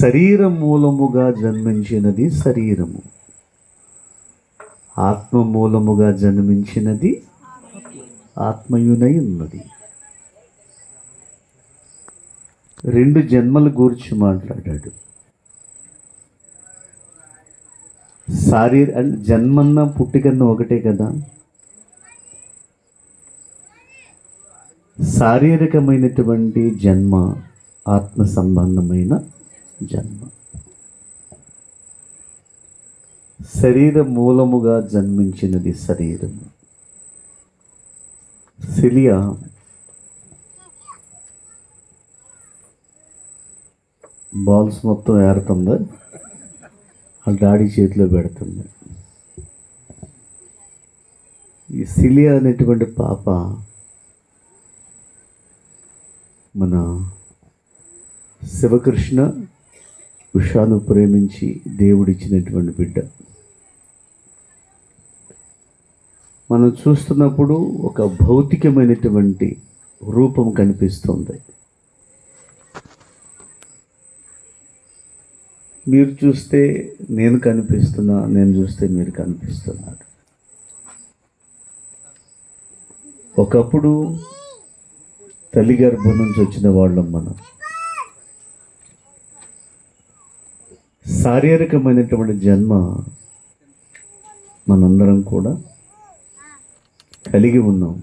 శరీర మూలముగా జన్మించినది శరీరము. ఆత్మ మూలముగా జన్మించినది ఆత్మయునై ఉన్నది. రెండు జన్మల గురించి మాట్లాడాడు. శారీర అంటే జన్మన్న పుట్టుకన్న ఒకటే కదా? శారీరకమైనటువంటి జన్మ ఆత్మ సంబంధమైన జన్మ. శరీర మూలముగా జన్మించినది శరీరము సిలియా బాల్స్ మొత్తం ఏరుతుంది. వాళ్ళ డాడీ చేతిలో పెడుతుంది. ఈ సిలియా అనేటువంటి పాప మన శివకృష్ణ ఉషాను ప్రేమించి దేవుడిచ్చినటువంటి బిడ్డ. మనం చూస్తున్నప్పుడు ఒక భౌతికమైనటువంటి రూపం కనిపిస్తుంది. మీరు చూస్తే నేను కనిపిస్తున్నా నేను చూస్తే మీరు కనిపిస్తున్నారు. ఒకప్పుడు తల్లి గర్భం నుంచి వచ్చిన వాళ్ళం మనం. శారీరకమైనటువంటి జన్మ మనందరం కూడా కలిగి ఉన్నాం